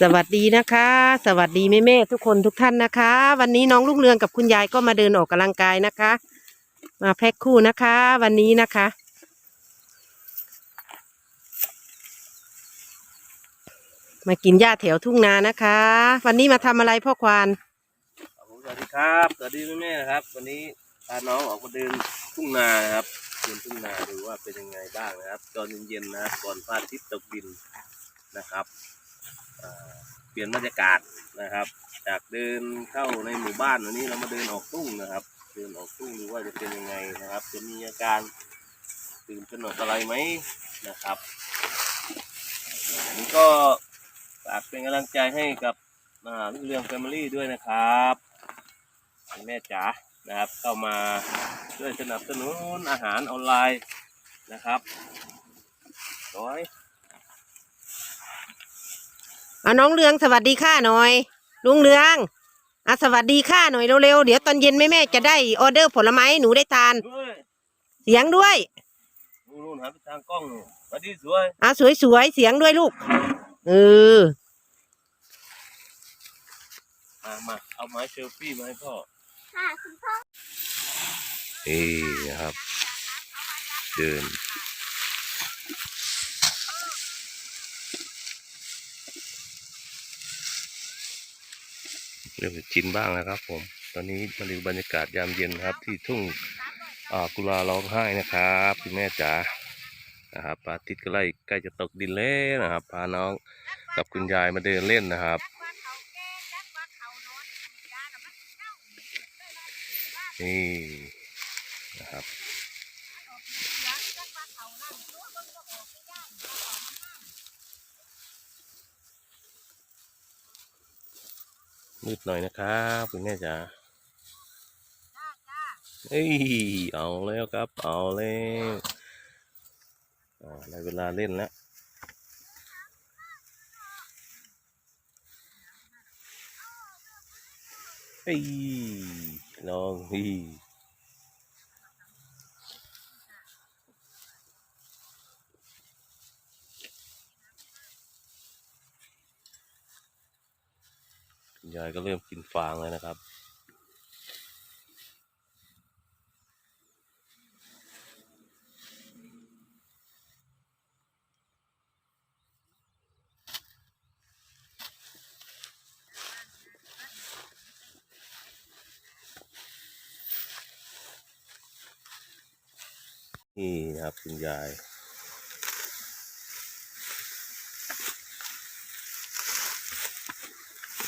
สวัสดีนะคะ สวัสดีแม่แม่ทุกคนทุกท่านนะคะ วันนี้น้องลูกเรืองกับคุณยายก็มาเดินออกกำลังกายนะคะ มาแพ็คคู่นะคะ วันนี้นะคะ มากินหญ้าแถวทุ่งนานะคะ วันนี้มาทำอะไรพ่อควานสวัสดีครับสวัสดีแม่ๆนะครับ วันนี้พาน้องออกมาเดินทุ่งนานะครับเดินทุ่งนาดูว่าเป็นยังไงบ้างนะครับ ตอนเย็นๆนะครับก่อนพระอาทิตย์ตกดินนะครับ เปลี่ยนบรรยากาศนะครับ จากเดินเข้าในหมู่บ้านวันนี้เรามาเดินออกทุ่งนะครับ เดินออกทุ่งดูว่าจะเป็นยังไงนะครับ จะมีอาการตื่นตระหนกอะไรไหมนะครับนนี้ก็ฝากเป็นกำลังใจให้กับอ่าลูกเรื่องแฟมิลี่ด้วยนะครับแม่จ๋านะครับ เข้ามาช่วยสนับสนุนอาหารออนไลน์นะครับร้อย เอาน้องเรืองสวัสดีค่ะหน่อย ลุงเรืองอะสวัสดีค่ะหน่อยเร็วๆเดี๋ยวตอนเย็นแม่แม่ๆจะได้ออเดอร์ผลไม้ให้หนูได้ทาน ด้วยเสียงด้วยนู่นๆหันไปทางกล้องนู่นสวัสดีสวยอะสวยๆเสียงด้วยลูกเออมามาเอาไม้เซลฟี่มาให้พ่อค่ะคุณพ่อนี่นะครับ เดิน เริ่มจะชินบ้างแล้วครับ ผม ตอนนี้มาดูบรรยากาศยามเย็นครับ ที่ทุ่งกุลาร้องไห้นะครับคุณแม่จ๋านะครับอาทิตย์ก็ไล่ใกล้จะตกดินแล้วนะครับ พาน้องกับคุณยายมาเดินเล่นนะครับนี่นะครับ มืดหน่อยนะครับคุณแม่จ๋าเอ้ยเอาแล้วครับ เอาแล้วอ่าในเวลาเล่นแล้วเอ้ยลองฮี ยายก็เริ่มกินฟางแล้วนะครับ นี่นะครับคุณยาย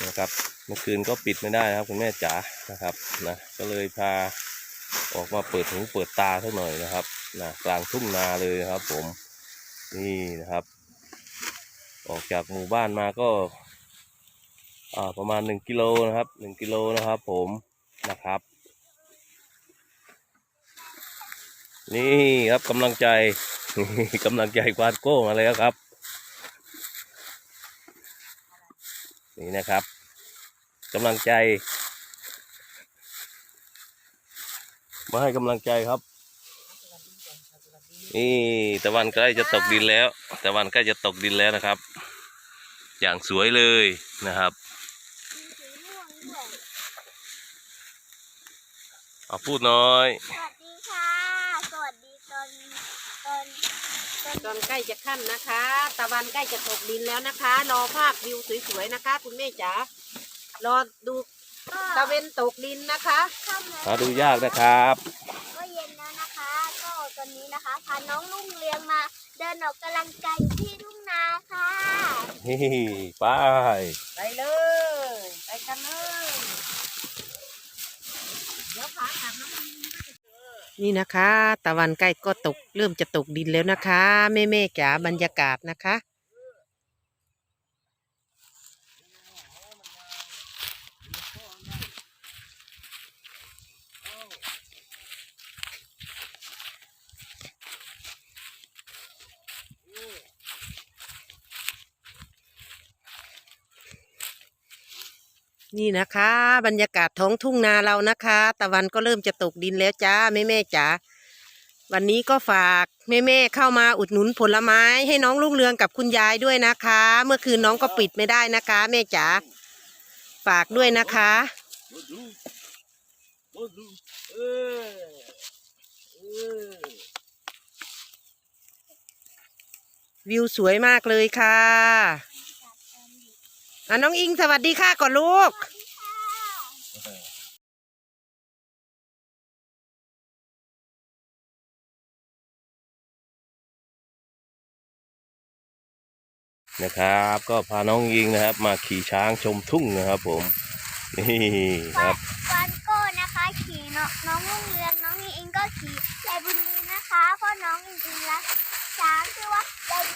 นะครับ เมื่อคืนก็ปิดไม่ได้นะครับ คุณแม่จ๋านะครับนะก็เลยพาออกมาเปิดหูเปิดตาสักหน่อยนะครับนะกลางทุ่งนาเลยครับ ผมนี่นะครับ ออกจากหมู่บ้านมาก็าประมาณหนึ่งกิโลนะครับหนึ่งกิโลนะครับ ผมนะครับ นี่ครับกำลังใจกำลังใจควานโก้มาแล้วครับ นี่นะครับ กำลังใจ มาให้กำลังใจครับ นี่ตะวันใกล้จะตกดินแล้วตะวันใกล้จะตกดินแล้วนะครับ อย่างสวยเลยนะครับเอาพูดหน้อย สวัสดีค่ะ สวัสดีตอนตอนตอนตอนใกล้จะค่ำนะคะ ตะวันใกล้จะตกดินแล้วนะคะ รอภาพวิวสวยๆนะคะ คุณแม่จ๋า รอดูก็ตะเวนตกดินนะคะค่ำแล้วหาดูยากนะครับ ก็เย็นแล้วนะคะ ก็ตอนนี้นะคะพาน้องลุงเลี้ยงมา เดินออกกำลังกายอยู่ที่ทุ่งนาค่ะนี่ไปไปเลยไปกันเลยเดี๋ยวขาขาดน้ำนี่นะคะ ตะวันใกล้ก็ตกเริ่มจะตกดินแล้วนะคะ แม่แม่ๆจ๋าบรรยากาศนะคะ นี่นะคะ บรรยากาศท้องทุ่งนาเรานะคะ ตะวันก็เริ่มจะตกดินแล้วจ้าแม่แม่จ๋าวันนี้ก็ฝากแม่แม่เข้ามาอุดหนุนผลไม้ให้น้องลุงเรืองกับคุณยายด้วยนะคะ เมื่อคืนน้องก็ปิดไม่ได้นะคะ แม่จ๋าฝากด้วยนะคะวิวสวยมากเลยค่ะ อะน้องอิงสวัสดีค่ะก่อนลูกสวัสดีค่ะนะครับ ก็พาน้องยิงนะครับ มาขี่ช้างชมทุ่งนะครับ ผม นี่ครับวันโก้นะคะ ขี่น้องน้องลุงเรืองน้องอิงก็ขี่ยายบุญมีนะคะ เพราะน้องอิงอิงรักช้างชื่อว่ายาย